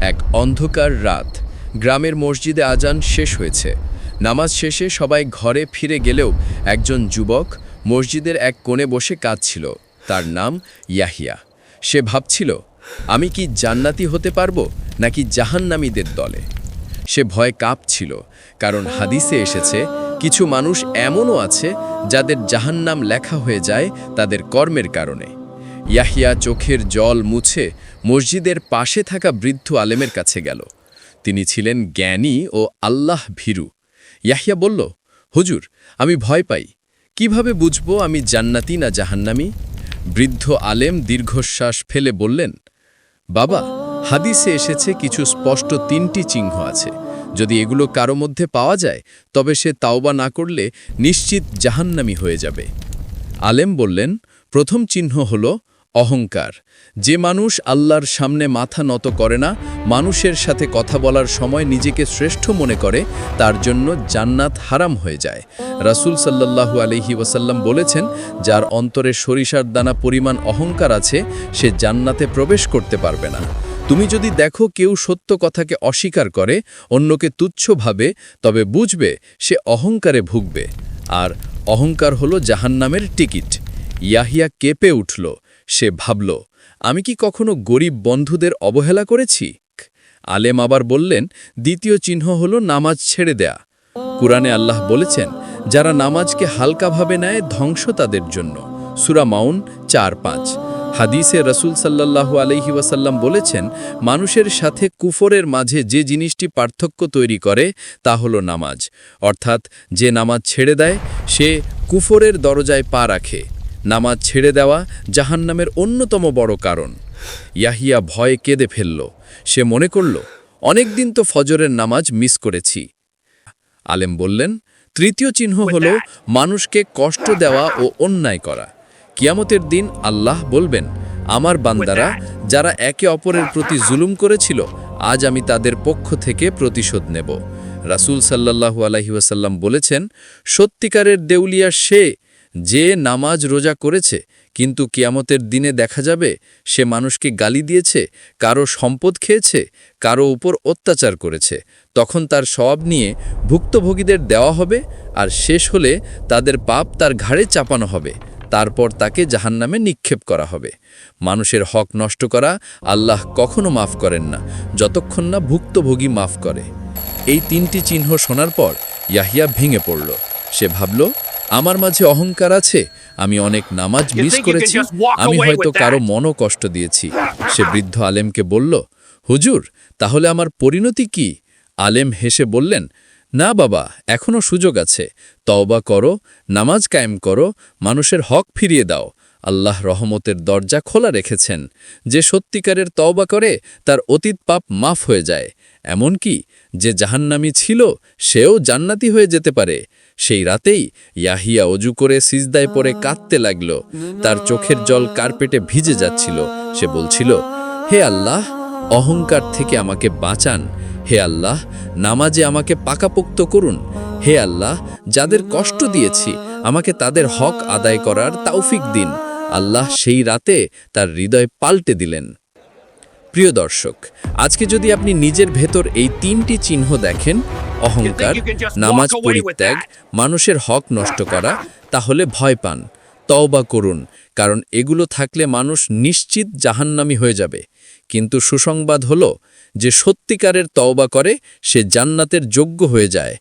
এক অন্ধকার রাত। গ্রামের মসজিদে আজান শেষ হয়েছে। নামাজ শেষে সবাই ঘরে ফিরে গেলেও একজন যুবক মসজিদের এক কোণে বসে কাঁদছিল। তার নাম ইয়াহিয়া। সে ভাবছিল, আমি কি জান্নাতি হতে পারব নাকি জাহান্নামীদের দলে? সে ভয় কাঁপছিল, কারণ হাদিসে এসেছে, কিছু মানুষ এমনও আছে যাদের জাহান্নাম লেখা হয়ে যায় তাদের কর্মের কারণে। ইয়াহিয়া চোখের জল মুছে মসজিদের পাশে থাকা বৃদ্ধ আলেমের কাছে গেল। তিনি ছিলেন জ্ঞানী ও আল্লাহ ভীরু। ইয়াহিয়া বলল, হুজুর, আমি ভয় পাই। কীভাবে বুঝব আমি জান্নাতি না জাহান্নামি? বৃদ্ধ আলেম দীর্ঘশ্বাস ফেলে বললেন, বাবা, হাদিসে এসেছে কিছু স্পষ্ট তিনটি চিহ্ন আছে। যদি এগুলো কারও মধ্যে পাওয়া যায়, তবে সে তাওবা না করলে নিশ্চিত জাহান্নামি হয়ে যাবে। আলেম বললেন, প্রথম চিহ্ন হল অহংকার। যে মানুষ আল্লাহর সামনে মাথা নত করে না, মানুষের সাথে কথা বলার সময় নিজেকে শ্রেষ্ঠ মনে করে, তার জন্য জান্নাত হারাম হয়ে যায়। রাসূল সাল্লাল্লাহু আলহি ওয়াসাল্লাম বলেছেন, যার অন্তরে সরিষার দানা পরিমাণ অহংকার আছে, সে জান্নাতে প্রবেশ করতে পারবে না। তুমি যদি দেখো কেউ সত্য কথাকে অস্বীকার করে, অন্যকে তুচ্ছ ভাবে, তবে বুঝবে সে অহংকারে ভুগবে। আর অহংকার হলো জাহান্নামের টিকিট। ইয়াহিয়া কেঁপে উঠল। সে ভাবল, আমি কি কখনো গরিব বন্ধুদের অবহেলা করেছি? আলেম আবার বললেন, দ্বিতীয় চিহ্ন হল নামাজ ছেড়ে দেয়া। কুরআনে আল্লাহ বলেছেন, যারা নামাজকে হালকাভাবে নেয় ধ্বংস তাদের জন্য। সুরা মাউন চার পাঁচ। হাদিসে রসুল সাল্লাল্লাহু আলহি ওয়াসাল্লাম বলেছেন, মানুষের সাথে কুফরের মাঝে যে জিনিসটি পার্থক্য তৈরি করে, তা হলো নামাজ। অর্থাৎ, যে নামাজ ছেড়ে দেয়, সে কুফরের দরজায় পা রাখে। নামাজ ছেড়ে দেওয়া জাহান্নামের অন্যতম বড় কারণ। ইয়াহিয়া ভয়ে কেঁদে ফেলল। সে মনে করল অনেকদিন তো ফজরের নামাজ মিস করেছি। আলেম বললেন, তৃতীয় চিহ্ন হল মানুষকে কষ্ট দেওয়া ও অন্যায় করা। কিয়ামতের দিন আল্লাহ বলবেন, আমার বান্দারা, যারা একে অপরের প্রতি জুলুম করেছিল, আজ আমি তাদের পক্ষ থেকে প্রতিশোধ নেব রাসূল সাল্লাল্লাহু আলাইহি ওয়াসাল্লাম বলেছেন, সত্যিকারের দেউলিয়া সে যে নামাজ রোজা করেছে, কিন্তু কিয়ামতের দিনে দেখা যাবে সে মানুষকে গালি দিয়েছে, কারও সম্পদ খেয়েছে, কারও উপর অত্যাচার করেছে। তখন তার সব নিয়ে ভুক্তভোগীদের দেওয়া হবে আর শেষ হলে তাদের পাপ তার ঘাড়ে চাপানো হবে। তারপর তাকে জাহান্নামে নিক্ষেপ করা হবে। মানুষের হক নষ্ট করা আল্লাহ কখনো মাফ করেন না, যতক্ষণ না ভুক্তভোগী মাফ করে। এই তিনটি চিহ্ন শোনার পর ইয়াহিয়া ভেঙে পড়ল। সে ভাবল আমার মাঝে অহংকার আছে আমি অনেক নামাজ মিস করেছি আমি হয়তো কারও মনও কষ্ট দিয়েছি। সে বৃদ্ধ আলেমকে বলল হুজুর তাহলে আমার পরিণতি কি? আলেম হেসে বললেন না বাবা এখনও সুযোগ আছে। তওবা করো নামাজ কায়েম করো মানুষের হক ফিরিয়ে দাও। আল্লাহ রহমতের দরজা খোলা রেখেছেন। যে সত্যিকারের তওবা করে, তার অতীত পাপ মাফ হয়ে যায়। এমনকি যে জাহান্নামি ছিল, সেও জান্নাতি হয়ে যেতে পারে। সেই রাতেই ইয়াহিয়া অজু করে সিজদায় পড়ে কাঁদতে লাগল। তার চোখের জল কার্পেটে ভিজে যাচ্ছিল। সে বলছিল, হে আল্লাহ, অহংকার থেকে আমাকে বাঁচান। হে আল্লাহ, নামাজে আমাকে পাকাপোক্ত করুন। হে আল্লাহ, যাদের কষ্ট দিয়েছি, আমাকে তাদের হক আদায় করার তাওফিক দিন। আল্লাহ সেই রাতে তার হৃদয় পাল্টে দিলেন। প্রিয় দর্শক আজকে যদি আপনি নিজের ভেতর এই তিনটি চিহ্ন দেখেন অহংকার নামাজ পরিত্যাগ মানুষের হক নষ্ট করা তাহলে ভয় পান তওবা করুন কারণ এগুলো থাকলে মানুষ নিশ্চিত জাহান্নামি হয়ে যাবে। কিন্তু সুসংবাদ হল যে সত্যিকারের তওবা করে সে জান্নাতের যোগ্য হয়ে যায়।